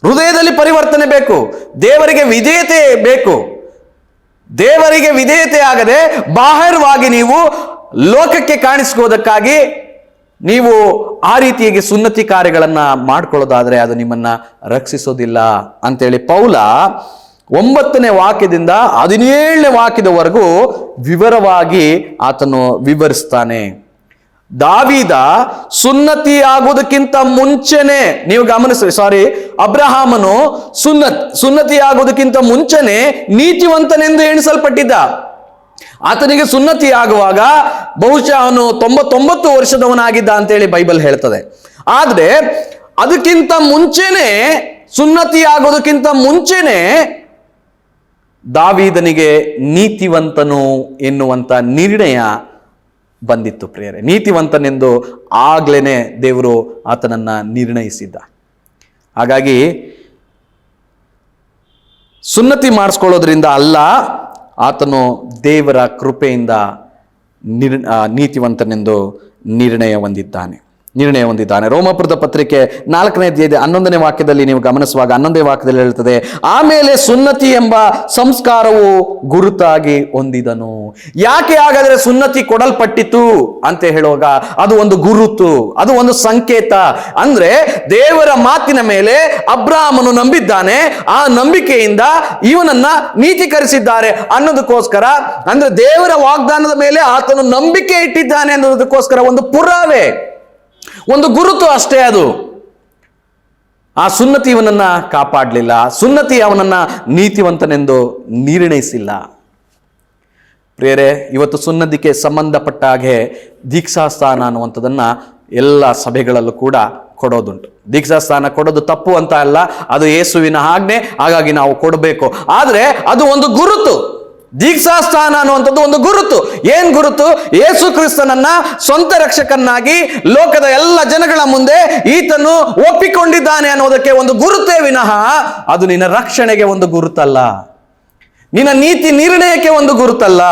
Speaker 2: ಹೃದಯದಲ್ಲಿ ಪರಿವರ್ತನೆ ಬೇಕು, ದೇವರಿಗೆ ವಿಧೇಯತೆ ಬೇಕು, ದೇವರಿಗೆ ವಿಧೇಯತೆ ಆಗದೆ ಬಾಹಿರವಾಗಿ ನೀವು ಲೋಕಕ್ಕೆ ಕಾಣಿಸ್ಕೋದಕ್ಕಾಗಿ ನೀವು ಆ ರೀತಿಯಾಗಿ ಸುನ್ನತಿ ಕಾರ್ಯಗಳನ್ನು ಮಾಡಿಕೊಳ್ಳೋದಾದರೆ ಅದು ನಿಮ್ಮನ್ನು ರಕ್ಷಿಸೋದಿಲ್ಲ. ಅಂತೇಳಿ ಪೌಲ ಒಂಬತ್ತನೇ ವಾಕ್ಯದಿಂದ ಹದಿನೇಳನೇ ವಾಕ್ಯದವರೆಗೂ ವಿವರವಾಗಿ ಆತನು ವಿವರಿಸ್ತಾನೆ. ದಾವಿದ ಸುನ್ನತಿ ಆಗುವುದಕ್ಕಿಂತ ಮುಂಚೆನೆ, ನೀವು ಗಮನಿಸ್ರಿ ಸಾರಿ ಅಬ್ರಹಾಮನು ಸುನ್ನತ್ ಸುನ್ನತಿ ಆಗುವುದಕ್ಕಿಂತ ಮುಂಚೆನೆ ನೀತಿವಂತನೆಂದು ಎಣಿಸಲ್ಪಟ್ಟಿದ್ದ. ಆತನಿಗೆ ಸುನ್ನತಿ ಆಗುವಾಗ ಬಹುಶಃ ಅವನು ತೊಂಬತ್ತೊಂಬತ್ತು ವರ್ಷದವನಾಗಿದ್ದ ಅಂತೇಳಿ ಬೈಬಲ್ ಹೇಳ್ತದೆ. ಆದ್ರೆ ಅದಕ್ಕಿಂತ ಮುಂಚೆನೆ ಸುನ್ನತಿ ಆಗೋದಕ್ಕಿಂತ ಮುಂಚೆನೆ ದಾವೀದನಿಗೆ ನೀತಿವಂತನು ಎನ್ನುವಂತ ನಿರ್ಣಯ ಬಂದಿತ್ತು ಪ್ರೇರೆ ನೀತಿವಂತನೆಂದು ಆಗ್ಲೇ ದೇವರು ಆತನನ್ನು ನಿರ್ಣಯಿಸಿದ್ದ. ಹಾಗಾಗಿ ಸುನ್ನತಿ ಮಾಡಿಸ್ಕೊಳ್ಳೋದ್ರಿಂದ ಅಲ್ಲ, ಆತನು ದೇವರ ಕೃಪೆಯಿಂದ ನಿರ್ ನೀತಿವಂತನೆಂದು ನಿರ್ಣಯ ಹೊಂದಿದ್ದಾನೆ. ನಿರ್ಣಯ ಹೊಂದಿದ್ದಾನೆ. ರೋಮಪುರದ ಪತ್ರಿಕೆ ನಾಲ್ಕನೇ ಅಧ್ಯಾಯದ ಹನ್ನೊಂದನೇ ವಾಕ್ಯದಲ್ಲಿ ನೀವು ಗಮನಿಸುವಾಗ ಹನ್ನೊಂದನೇ ವಾಕ್ಯದಲ್ಲಿ ಹೇಳ್ತದೆ ಆಮೇಲೆ ಸುನ್ನತಿ ಎಂಬ ಸಂಸ್ಕಾರವು ಗುರುತಾಗಿ ಹೊಂದಿದನು. ಯಾಕೆ ಹಾಗಾದರೆ ಸುನ್ನತಿ ಕೊಡಲ್ಪಟ್ಟಿತು ಅಂತ ಹೇಳುವಾಗ, ಅದು ಒಂದು ಗುರುತು, ಅದು ಒಂದು ಸಂಕೇತ. ಅಂದ್ರೆ ದೇವರ ಮಾತಿನ ಮೇಲೆ ಅಬ್ರಾಹ್ಮನು ನಂಬಿದ್ದಾನೆ, ಆ ನಂಬಿಕೆಯಿಂದ ಇವನನ್ನ ನೀತೀಕರಿಸಿದ್ದಾರೆ ಅನ್ನೋದಕ್ಕೋಸ್ಕರ, ಅಂದ್ರೆ ದೇವರ ವಾಗ್ದಾನದ ಮೇಲೆ ಆತನು ನಂಬಿಕೆ ಇಟ್ಟಿದ್ದಾನೆ ಅನ್ನೋದಕ್ಕೋಸ್ಕರ ಒಂದು ಪುರಾವೆ. ಒಂದು ಗುರುತು ಅಷ್ಟೇ ಅದು. ಆ ಸುನ್ನತಿ ಇವನನ್ನ ಕಾಪಾಡಲಿಲ್ಲ. ಸುನ್ನತಿ ಅವನನ್ನ ನೀತಿವಂತನೆಂದು ನಿರ್ಣಯಿಸಿಲ್ಲ. ಪ್ರೇರೆ ಇವತ್ತು ಸುನ್ನತಿಗೆ ಸಂಬಂಧಪಟ್ಟ ಹಾಗೆ ದೀಕ್ಷಾಸ್ಥಾನ ಅನ್ನುವಂಥದ್ದನ್ನು ಎಲ್ಲ ಸಭೆಗಳಲ್ಲೂ ಕೂಡ ಕೊಡೋದುಂಟು. ದೀಕ್ಷಾಸ್ಥಾನ ಕೊಡೋದು ತಪ್ಪು ಅಂತ ಅಲ್ಲ, ಅದು ಯೇಸುವಿನ ಆಜ್ಞೆ, ಹಾಗಾಗಿ ನಾವು ಕೊಡಬೇಕು. ಆದರೆ ಅದು ಒಂದು ಗುರುತು. ದೀಕ್ಷಾಸ್ಥಾನ ಅನ್ನುವಂಥದ್ದು ಒಂದು ಗುರುತು. ಏನ್ ಗುರುತು? ಯೇಸು ಕ್ರಿಸ್ತನನ್ನ ಸ್ವಂತ ರಕ್ಷಕನ್ನಾಗಿ ಲೋಕದ ಎಲ್ಲ ಜನಗಳ ಮುಂದೆ ಈತನು ಒಪ್ಪಿಕೊಂಡಿದ್ದಾನೆ ಅನ್ನೋದಕ್ಕೆ ಒಂದು ಗುರುತೇ ವಿನಃ ಅದು ನಿನ್ನ ರಕ್ಷಣೆಗೆ ಒಂದು ಗುರುತಲ್ಲ. ನಿನ್ನ ನೀತಿ ನಿರ್ಣಯಕ್ಕೆ ಒಂದು ಗುರುತಲ್ಲ.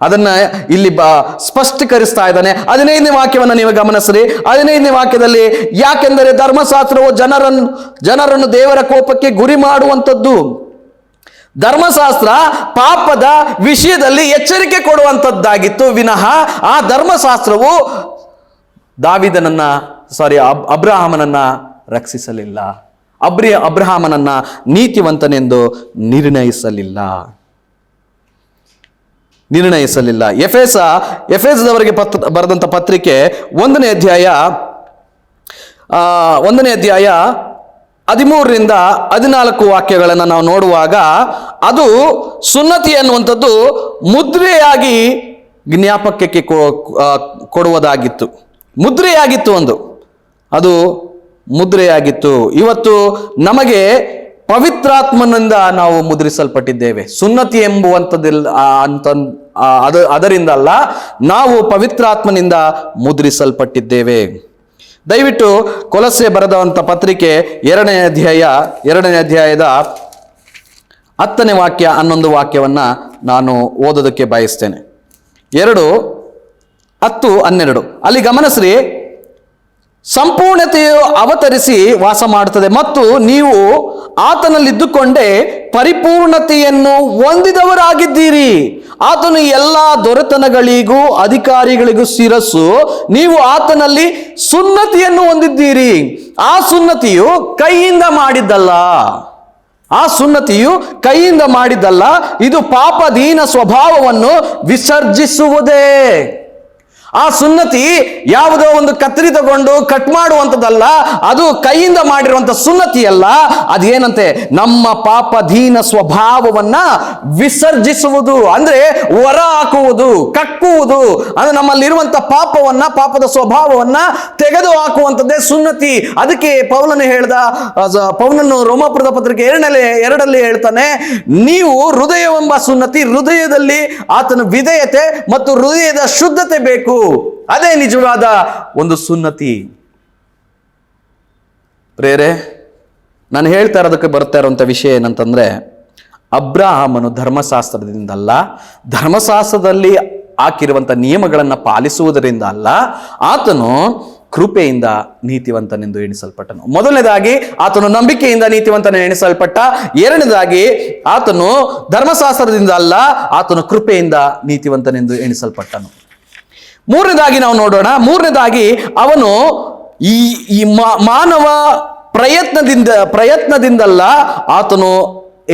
Speaker 2: ಅದನ್ನ ಇಲ್ಲಿ ಬ ಸ್ಪಷ್ಟೀಕರಿಸ್ತಾ ಇದ್ದಾನೆ. ಹದಿನೈದನೇ ವಾಕ್ಯವನ್ನು ನೀವು ಗಮನಿಸ್ರಿ. ಹದಿನೈದನೇ ವಾಕ್ಯದಲ್ಲಿ ಯಾಕೆಂದರೆ ಧರ್ಮಶಾಸ್ತ್ರವು ಜನರನ್ನು ಜನರನ್ನು ದೇವರ ಕೋಪಕ್ಕೆ ಗುರಿ ಮಾಡುವಂಥದ್ದು. ಧರ್ಮಶಾಸ್ತ್ರ ಪಾಪದ ವಿಷಯದಲ್ಲಿ ಎಚ್ಚರಿಕೆ ಕೊಡುವಂಥದ್ದಾಗಿತ್ತು. ವಿನಃ ಆ ಧರ್ಮಶಾಸ್ತ್ರವು ದಾವಿದನನ್ನ ಸಾರಿ ಅಬ್, ಅಬ್ರಹಾಮನನ್ನ ರಕ್ಷಿಸಲಿಲ್ಲ. ಅಬ್ರಿ ಅಬ್ರಹಾಮನನ್ನ ನೀತಿವಂತನೆಂದು ನಿರ್ಣಯಿಸಲಿಲ್ಲ. ನಿರ್ಣಯಿಸಲಿಲ್ಲ. ಎಫೆಸ, ಎಫೆಸದವರಿಗೆ ಪತ್, ಬರೆದಂಥ ಪತ್ರಿಕೆ ಒಂದನೇ ಅಧ್ಯಾಯ ಒಂದನೇ ಅಧ್ಯಾಯ ಹದಿಮೂರರಿಂದ ಹದಿನಾಲ್ಕು ವಾಕ್ಯಗಳನ್ನು ನಾವು ನೋಡುವಾಗ ಅದು ಸುನ್ನತಿ ಅನ್ನುವಂಥದ್ದು ಮುದ್ರೆಯಾಗಿ ಜ್ಞಾಪಕಕ್ಕೆ ಕೊಡುವುದಾಗಿತ್ತು. ಮುದ್ರೆಯಾಗಿತ್ತು ಒಂದು. ಅದು ಮುದ್ರೆಯಾಗಿತ್ತು. ಇವತ್ತು ನಮಗೆ ಪವಿತ್ರಾತ್ಮನಿಂದ ನಾವು ಮುದ್ರಿಸಲ್ಪಟ್ಟಿದ್ದೇವೆ. ಸುನ್ನತಿ ಎಂಬುವಂಥದ್ದಿಲ್ಲ ಅಂತ ಅದರಿಂದಲ್ಲ, ನಾವು ಪವಿತ್ರಾತ್ಮನಿಂದ ಮುದ್ರಿಸಲ್ಪಟ್ಟಿದ್ದೇವೆ. ದಯವಿಟ್ಟು ಕೊಲಸೆ ಬರೆದಂಥ ಪತ್ರಿಕೆ ಎರಡನೇ ಅಧ್ಯಾಯ, ಎರಡನೇ ಅಧ್ಯಾಯದ ಹತ್ತನೇ ವಾಕ್ಯ, ಹನ್ನೊಂದು ವಾಕ್ಯವನ್ನು ನಾನು ಓದೋದಕ್ಕೆ ಬಯಸ್ತೇನೆ. ಎರಡು, ಹತ್ತು, ಹನ್ನೆರಡು. ಅಲ್ಲಿ ಗಮನಿಸ್ರಿ. ಸಂಪೂರ್ಣತೆಯು ಅವತರಿಸಿ ವಾಸ ಮಾಡುತ್ತದೆ ಮತ್ತು ನೀವು ಆತನಲ್ಲಿದ್ದುಕೊಂಡೇ ಪರಿಪೂರ್ಣತೆಯನ್ನು ಹೊಂದಿದವರಾಗಿದ್ದೀರಿ. ಆತನು ಎಲ್ಲ ದೊರೆತನಗಳಿಗೂ ಅಧಿಕಾರಿಗಳಿಗೂ ಶಿರಸ್ಸು. ನೀವು ಆತನಲ್ಲಿ ಸುನ್ನತಿಯನ್ನು ಹೊಂದಿದ್ದೀರಿ. ಆ ಸುನ್ನತಿಯು ಕೈಯಿಂದ ಮಾಡಿದ್ದಲ್ಲ. ಆ ಸುನ್ನತಿಯು ಕೈಯಿಂದ ಮಾಡಿದ್ದಲ್ಲ. ಇದು ಪಾಪದೀನ ಸ್ವಭಾವವನ್ನು ವಿಸರ್ಜಿಸುವುದೇ. ಆ ಸುನ್ನತಿ ಯಾವುದೋ ಒಂದು ಕತ್ತರಿ ತಗೊಂಡು ಕಟ್ ಮಾಡುವಂಥದ್ದಲ್ಲ, ಅದು ಕೈಯಿಂದ ಮಾಡಿರುವಂತ ಸುನ್ನತಿ ಅಲ್ಲ. ಅದೇನಂತೆ? ನಮ್ಮ ಪಾಪಧೀನ ಸ್ವಭಾವವನ್ನ ವಿಸರ್ಜಿಸುವುದು, ಅಂದ್ರೆ ಹೊರ ಹಾಕುವುದು, ಕಕ್ಕುವುದು ಅಂದ್ರೆ ನಮ್ಮಲ್ಲಿರುವಂಥ ಪಾಪವನ್ನ, ಪಾಪದ ಸ್ವಭಾವವನ್ನ ತೆಗೆದು ಹಾಕುವಂಥದ್ದೇ ಸುನ್ನತಿ. ಅದಕ್ಕೆ ಪೌಲನು ಹೇಳ್ದ ಪೌನನ್ನು ರೋಮಾಪುರದ ಪತ್ರಿಕೆ ಎರಡನೇ, ಎರಡಲ್ಲಿ ಹೇಳ್ತಾನೆ, ನೀವು ಹೃದಯವೆಂಬ ಸುನ್ನತಿ ಹೃದಯದಲ್ಲಿ ಆತನ ವಿಧೇಯತೆ ಮತ್ತು ಹೃದಯದ ಶುದ್ಧತೆ ಬೇಕು. ಅದೇ ನಿಜವಾದ ಒಂದು ಸುನ್ನತಿ. ಪ್ರೇರೆ, ನಾನು ಹೇಳ್ತಾ ಇರೋದಕ್ಕೆ ಬರ್ತಾ ಇರುವಂಥ ವಿಷಯ ಏನಂತಂದ್ರೆ, ಅಬ್ರಾಹಮನು ಧರ್ಮಶಾಸ್ತ್ರದಿಂದಲ್ಲ, ಧರ್ಮಶಾಸ್ತ್ರದಲ್ಲಿ ಹಾಕಿರುವಂಥ ನಿಯಮಗಳನ್ನು ಪಾಲಿಸುವುದರಿಂದ ಅಲ್ಲ, ಆತನು ಕೃಪೆಯಿಂದ ನೀತಿವಂತನೆಂದು ಎಣಿಸಲ್ಪಟ್ಟನು. ಮೊದಲನೇದಾಗಿ, ಆತನು ನಂಬಿಕೆಯಿಂದ ನೀತಿವಂತನ ಎಣಿಸಲ್ಪಟ್ಟ. ಎರಡನೇದಾಗಿ, ಆತನು ಧರ್ಮಶಾಸ್ತ್ರದಿಂದ ಅಲ್ಲ, ಆತನು ಕೃಪೆಯಿಂದ ನೀತಿವಂತನೆಂದು ಎಣಿಸಲ್ಪಟ್ಟನು. ಮೂರನೇದಾಗಿ ನಾವು ನೋಡೋಣ. ಮೂರನೇದಾಗಿ ಅವನು ಈ ಈ ಮಾನವ ಪ್ರಯತ್ನದಿಂದ, ಪ್ರಯತ್ನದಿಂದಲ್ಲ ಆತನು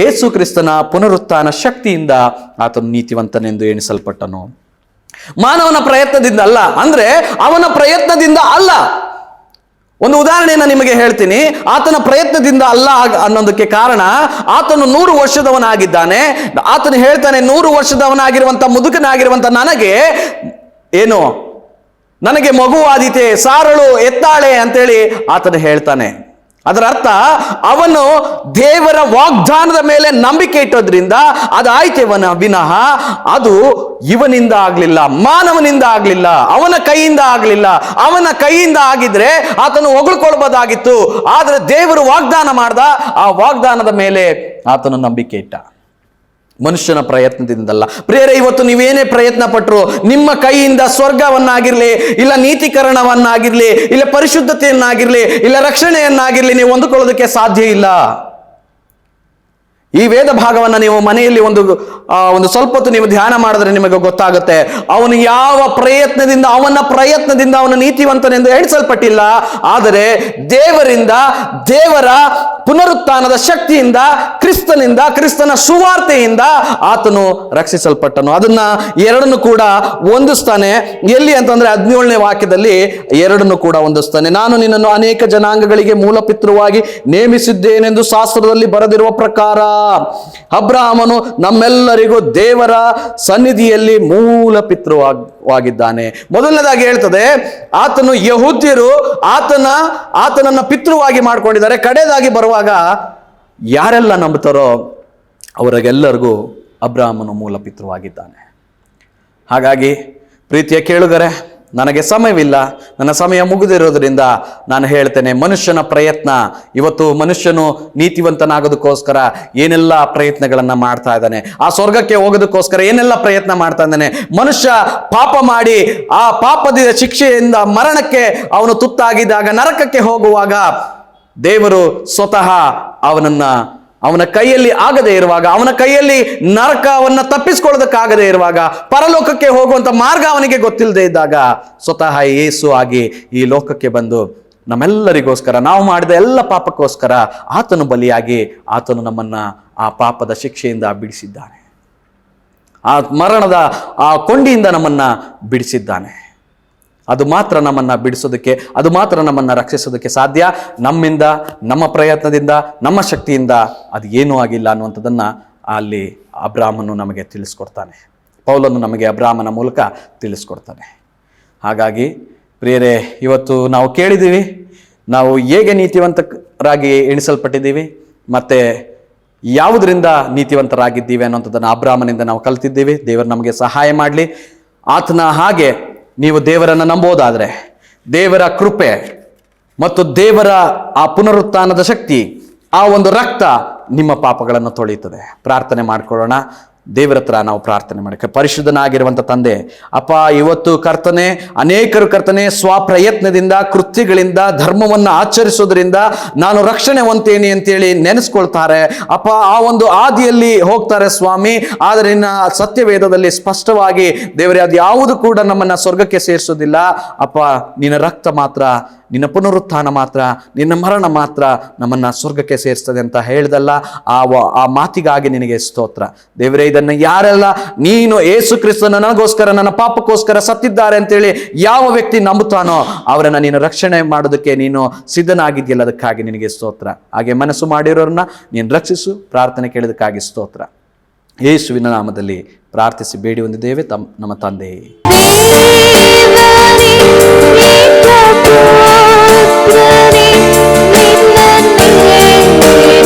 Speaker 2: ಏಸು ಕ್ರಿಸ್ತನ ಪುನರುತ್ಥಾನ ಶಕ್ತಿಯಿಂದ ಆತನು ನೀತಿವಂತನೆಂದು ಎಣಿಸಲ್ಪಟ್ಟನು. ಮಾನವನ ಪ್ರಯತ್ನದಿಂದ ಅಲ್ಲ, ಅಂದ್ರೆ ಅವನ ಪ್ರಯತ್ನದಿಂದ ಅಲ್ಲ. ಒಂದು ಉದಾಹರಣೆಯನ್ನು ನಿಮಗೆ ಹೇಳ್ತೀನಿ. ಆತನ ಪ್ರಯತ್ನದಿಂದ ಅಲ್ಲ ಅನ್ನೋದಕ್ಕೆ ಕಾರಣ, ಆತನು ನೂರು ವರ್ಷದವನಾಗಿದ್ದಾನೆ. ಆತನು ಹೇಳ್ತಾನೆ, ನೂರು ವರ್ಷದವನಾಗಿರುವಂತ, ಮುದುಕನಾಗಿರುವಂತ ನನಗೆ ಏನು? ನನಗೆ ಮಗುವಾದೀತೆ, ಸಾರಳು ಎತ್ತಾಳೆ ಅಂತೇಳಿ ಆತನು ಹೇಳ್ತಾನೆ. ಅದರ ಅರ್ಥ, ಅವನು ದೇವರ ವಾಗ್ದಾನದ ಮೇಲೆ ನಂಬಿಕೆ ಇಟ್ಟೋದ್ರಿಂದ ಅದಾಯ್ತೇವನ ವಿನಃ, ಅದು ಇವನಿಂದ ಆಗಲಿಲ್ಲ, ಮಾನವನಿಂದ ಆಗಲಿಲ್ಲ, ಅವನ ಕೈಯಿಂದ ಆಗಲಿಲ್ಲ. ಅವನ ಕೈಯಿಂದ ಆಗಿದ್ರೆ ಆತನು ಹೊಗಳ್ಕೊಳ್ಬೋದಾಗಿತ್ತು, ಆದರೆ ದೇವರು ವಾಗ್ದಾನ ಮಾಡ್ದ, ಆ ವಾಗ್ದಾನದ ಮೇಲೆ ಆತನು ನಂಬಿಕೆ ಇಟ್ಟ. ಮನುಷ್ಯನ ಪ್ರಯತ್ನದಿಂದಲ್ಲ. ಪ್ರೇರೆ ಇವತ್ತು ನೀವೇನೇ ಪ್ರಯತ್ನ ಪಟ್ಟರು ನಿಮ್ಮ ಕೈಯಿಂದ ಸ್ವರ್ಗವನ್ನಾಗಿರಲಿ, ಇಲ್ಲ ನೀತಿಕರಣವನ್ನಾಗಿರಲಿ, ಇಲ್ಲ ಪರಿಶುದ್ಧತೆಯನ್ನಾಗಿರಲಿ, ಇಲ್ಲ ರಕ್ಷಣೆಯನ್ನಾಗಿರಲಿ ನೀವು ಹೊಂದಿಕೊಳ್ಳೋದಕ್ಕೆ ಸಾಧ್ಯ ಇಲ್ಲ. ಈ ವೇದ ಭಾಗವನ್ನು ನೀವು ಮನೆಯಲ್ಲಿ ಒಂದು ಒಂದು ಸ್ವಲ್ಪ ಹೊತ್ತು ನೀವು ಧ್ಯಾನ ಮಾಡಿದ್ರೆ ನಿಮಗೆ ಗೊತ್ತಾಗುತ್ತೆ. ಅವನು ಯಾವ ಪ್ರಯತ್ನದಿಂದ, ಅವನ ಪ್ರಯತ್ನದಿಂದ ಅವನ ನೀತಿವಂತನೆಂದು ಎಣಿಸಲ್ಪಟ್ಟಿಲ್ಲ. ಆದರೆ ದೇವರಿಂದ, ದೇವರ ಪುನರುತ್ಥಾನದ ಶಕ್ತಿಯಿಂದ, ಕ್ರಿಸ್ತನಿಂದ, ಕ್ರಿಸ್ತನ ಸುವಾರ್ತೆಯಿಂದ ಆತನು ರಕ್ಷಿಸಲ್ಪಟ್ಟನು. ಅದನ್ನ ಎರಡನ್ನು ಕೂಡ ಹೊಂದಿಸ್ತಾನೆ. ಎಲ್ಲಿ ಅಂತಂದ್ರೆ ಹದಿನೇಳನೇ ವಾಕ್ಯದಲ್ಲಿ ಎರಡನ್ನು ಕೂಡ ಹೊಂದಿಸ್ತಾನೆ. ನಾನು ನಿನ್ನನ್ನು ಅನೇಕ ಜನಾಂಗಗಳಿಗೆ ಮೂಲಪಿತೃವಾಗಿ ನೇಮಿಸಿದ್ದೇನೆಂದು ಶಾಸ್ತ್ರದಲ್ಲಿ ಬರೆದಿರುವ ಪ್ರಕಾರ ಅಬ್ರಾಹಮನು ನಮ್ಮೆಲ್ಲರಿಗೂ ದೇವರ ಸನ್ನಿಧಿಯಲ್ಲಿ ಮೂಲ ಪಿತೃವಾಗಿದ್ದಾನೆ ಮೊದಲನೇದಾಗಿ ಹೇಳ್ತದೆ, ಆತನು ಯಹೂದ್ಯರು ಆತನ, ಆತನನ್ನ ಪಿತೃವಾಗಿ ಮಾಡ್ಕೊಂಡಿದ್ದಾರೆ. ಕಡೆದಾಗಿ ಬರುವಾಗ ಯಾರೆಲ್ಲ ನಂಬುತ್ತಾರೋ ಅವರಿಗೆಲ್ಲರಿಗೂ ಅಬ್ರಾಹಮನು ಮೂಲ ಪಿತೃವಾಗಿದ್ದಾನೆ. ಹಾಗಾಗಿ ಪ್ರೀತಿಯ ಕೇಳುಗರೆ ನನಗೆ ಸಮಯವಿಲ್ಲ, ನನ್ನ ಸಮಯ ಮುಗಿದಿರೋದ್ರಿಂದ ನಾನು ಹೇಳ್ತೇನೆ, ಮನುಷ್ಯನ ಪ್ರಯತ್ನ. ಇವತ್ತು ಮನುಷ್ಯನು ನೀತಿವಂತನಾಗೋದಕ್ಕೋಸ್ಕರ ಏನೆಲ್ಲ ಪ್ರಯತ್ನಗಳನ್ನು ಮಾಡ್ತಾ ಇದ್ದಾನೆ, ಆ ಸ್ವರ್ಗಕ್ಕೆ ಹೋಗೋದಕ್ಕೋಸ್ಕರ ಏನೆಲ್ಲ ಪ್ರಯತ್ನ ಮಾಡ್ತಾ ಇದ್ದಾನೆ, ಮನುಷ್ಯ ಪಾಪ ಮಾಡಿ ಆ ಪಾಪದ ಶಿಕ್ಷೆಯಿಂದ ಮರಣಕ್ಕೆ ಅವನು ತುತ್ತಾಗಿದ್ದಾಗ ನರಕಕ್ಕೆ ಹೋಗುವಾಗ ದೇವರು ಸ್ವತಃ ಅವನನ್ನ ಅವನ ಕೈಯಲ್ಲಿ ಆಗದೆ ಇರುವಾಗ, ಅವನ ಕೈಯಲ್ಲಿ ನರಕವನ್ನ ತಪ್ಪಿಸ್ಕೊಳ್ಳೋದಕ್ಕಾಗದೆ ಇರುವಾಗ, ಪರಲೋಕಕ್ಕೆ ಹೋಗುವಂತ ಮಾರ್ಗ ಅವನಿಗೆ ಗೊತ್ತಿಲ್ಲದೆ ಇದ್ದಾಗ ಸ್ವತಃ ಏಸು ಆಗಿ ಈ ಲೋಕಕ್ಕೆ ಬಂದು ನಮ್ಮೆಲ್ಲರಿಗೋಸ್ಕರ, ನಾವು ಮಾಡಿದ ಎಲ್ಲ ಪಾಪಕ್ಕೋಸ್ಕರ ಆತನು ಬಲಿಯಾಗಿ ಆತನು ನಮ್ಮನ್ನ ಆ ಪಾಪದ ಶಿಕ್ಷೆಯಿಂದ ಬಿಡಿಸಿದ್ದಾನೆ. ಆ ಮರಣದ ಆ ಕೊಂಡಿಯಿಂದ ನಮ್ಮನ್ನ ಬಿಡಿಸಿದ್ದಾನೆ. ಅದು ಮಾತ್ರ ನಮ್ಮನ್ನು ಬಿಡಿಸೋದಕ್ಕೆ, ಅದು ಮಾತ್ರ ನಮ್ಮನ್ನು ರಕ್ಷಿಸೋದಕ್ಕೆ ಸಾಧ್ಯ. ನಮ್ಮಿಂದ, ನಮ್ಮ ಪ್ರಯತ್ನದಿಂದ, ನಮ್ಮ ಶಕ್ತಿಯಿಂದ ಅದು ಏನೂ ಆಗಿಲ್ಲ ಅನ್ನುವಂಥದ್ದನ್ನು ಅಲ್ಲಿ ಅಬ್ರಾಹ್ಮನು ನಮಗೆ ತಿಳಿಸ್ಕೊಡ್ತಾನೆ. ಪೌಲನು ನಮಗೆ ಅಬ್ರಾಹ್ಮನ ಮೂಲಕ ತಿಳಿಸ್ಕೊಡ್ತಾನೆ. ಹಾಗಾಗಿ ಪ್ರಿಯರೇ, ಇವತ್ತು ನಾವು ಕೇಳಿದ್ದೀವಿ, ನಾವು ಹೇಗೆ ನೀತಿವಂತರಾಗಿ ಎಣಿಸಲ್ಪಟ್ಟಿದ್ದೀವಿ, ಮತ್ತು ಯಾವುದರಿಂದ ನೀತಿವಂತರಾಗಿದ್ದೀವಿ ಅನ್ನೋಂಥದ್ದನ್ನು ಅಬ್ರಾಹ್ಮನಿಂದ ನಾವು ಕಲ್ತಿದ್ದೀವಿ. ದೇವರು ನಮಗೆ ಸಹಾಯ ಮಾಡಲಿ. ಆತನ ಹಾಗೆ ನೀವು ದೇವರನ್ನು ನಂಬೋದಾದರೆ ದೇವರ ಕೃಪೆ ಮತ್ತು ದೇವರ ಆ ಪುನರುತ್ಥಾನದ ಶಕ್ತಿ, ಆ ಒಂದು ರಕ್ತ ನಿಮ್ಮ ಪಾಪಗಳನ್ನು ತೊಳೆಯುತ್ತದೆ. ಪ್ರಾರ್ಥನೆ ಮಾಡಿಕೊಳ್ಳೋಣ. ದೇವರ ಹತ್ರ ನಾವು ಪ್ರಾರ್ಥನೆ ಮಾಡಿ. ಪರಿಶುದ್ಧನಾಗಿರುವಂಥ ತಂದೆ, ಅಪ್ಪ, ಇವತ್ತು ಕರ್ತನೆ, ಅನೇಕರು ಕರ್ತನೆ, ಸ್ವಪ್ರಯತ್ನದಿಂದ, ಕೃತ್ಯಗಳಿಂದ, ಧರ್ಮವನ್ನು ಆಚರಿಸೋದ್ರಿಂದ ನಾನು ರಕ್ಷಣೆ ಹೊಂತೇನೆ ಅಂತೇಳಿ ನೆನೆಸ್ಕೊಳ್ತಾರೆ. ಅಪ್ಪ, ಆ ಒಂದು ಆದಿಯಲ್ಲಿ ಹೋಗ್ತಾರೆ ಸ್ವಾಮಿ, ಆದರೆ ನಿನ್ನ ಸತ್ಯವೇದದಲ್ಲಿ ಸ್ಪಷ್ಟವಾಗಿ ದೇವರೇ ಅದು ಯಾವುದು ಕೂಡ ನಮ್ಮನ್ನ ಸ್ವರ್ಗಕ್ಕೆ ಸೇರಿಸೋದಿಲ್ಲ. ಅಪ್ಪ, ನಿನ್ನ ರಕ್ತ ಮಾತ್ರ ನಿನ್ನ ಪುನರುತ್ಥಾನ ಮಾತ್ರ ನಿನ್ನ ಮರಣ ಮಾತ್ರ ನಮ್ಮನ್ನು ಸ್ವರ್ಗಕ್ಕೆ ಸೇರಿಸ್ತದೆ ಅಂತ ಹೇಳ್ದಲ್ಲ ಆ ಆ ಮಾತಿಗಾಗಿ ನಿನಗೆ ಸ್ತೋತ್ರ ದೇವರೇ ಇದನ್ನು ಯಾರೆಲ್ಲ ನೀನು ಏಸು ಕ್ರಿಸ್ತ ನನಗೋಸ್ಕರ ನನ್ನ ಪಾಪಕ್ಕೋಸ್ಕರ ಸತ್ತಿದ್ದಾರೆ ಅಂತೇಳಿ ಯಾವ ವ್ಯಕ್ತಿ ನಂಬುತ್ತಾನೋ ಅವರನ್ನು ನೀನು ರಕ್ಷಣೆ ಮಾಡೋದಕ್ಕೆ ನೀನು ಸಿದ್ಧನಾಗಿದೆಯಲ್ಲ ಅದಕ್ಕಾಗಿ ನಿನಗೆ ಸ್ತೋತ್ರ ಹಾಗೆ ಮನಸ್ಸು ಮಾಡಿರೋರನ್ನ ನೀನು ರಕ್ಷಿಸು ಪ್ರಾರ್ಥನೆ ಕೇಳಿದಕ್ಕಾಗಿ ಸ್ತೋತ್ರ ಯೇಸುವಿನ ನಾಮದಲ್ಲಿ ಪ್ರಾರ್ಥಿಸಿ ಬೇಡಿ ಹೊಂದಿದ್ದೇವೆ ತಮ್ಮ ನಮ್ಮ ತಂದೆ Bring me, lend me.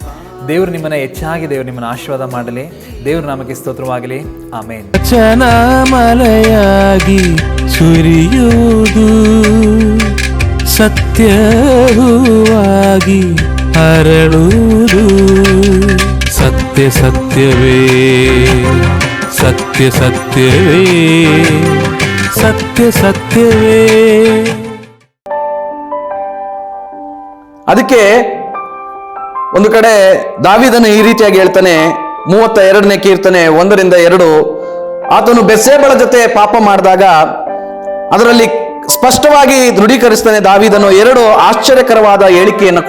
Speaker 3: ದೇವರು ನಿಮ್ಮನ್ನ ಹೆಚ್ಚಾಗಿ ದೇವರು ನಿಮ್ಮನ್ನ ಆಶೀರ್ವಾದ ಮಾಡಲಿ. ದೇವರು ನಮಗೆ ಸ್ತೋತ್ರವಾಗಲಿ. ಆಮೇನ್.
Speaker 1: ಚನಾಮಲೆಯಾಗಿ ಸುರಿಯುವುದು ಸತ್ಯ ಹೂವಾಗಿ ಅರಳುವುದು ಸತ್ಯ ಸತ್ಯವೇ ಸತ್ಯ ಸತ್ಯವೇ ಸತ್ಯ ಸತ್ಯವೇ.
Speaker 2: ಅದಕ್ಕೆ ಒಂದು ಕಡೆ ದಾವಿದನು ಈ ರೀತಿಯಾಗಿ ಹೇಳ್ತಾನೆ ಮೂವತ್ತ ಎರಡನೇ ಕೀರ್ತನೆ ಒಂದರಿಂದ ಎರಡು. ಆತನು ಬೆಸೇಬಳ ಜೊತೆ ಪಾಪ ಮಾಡಿದಾಗ ಅದರಲ್ಲಿ ಸ್ಪಷ್ಟವಾಗಿ ದೃಢೀಕರಿಸ್ತಾನೆ ದಾವಿದನು ಎರಡು ಆಶ್ಚರ್ಯಕರವಾದ ಹೇಳಿಕೆಯನ್ನು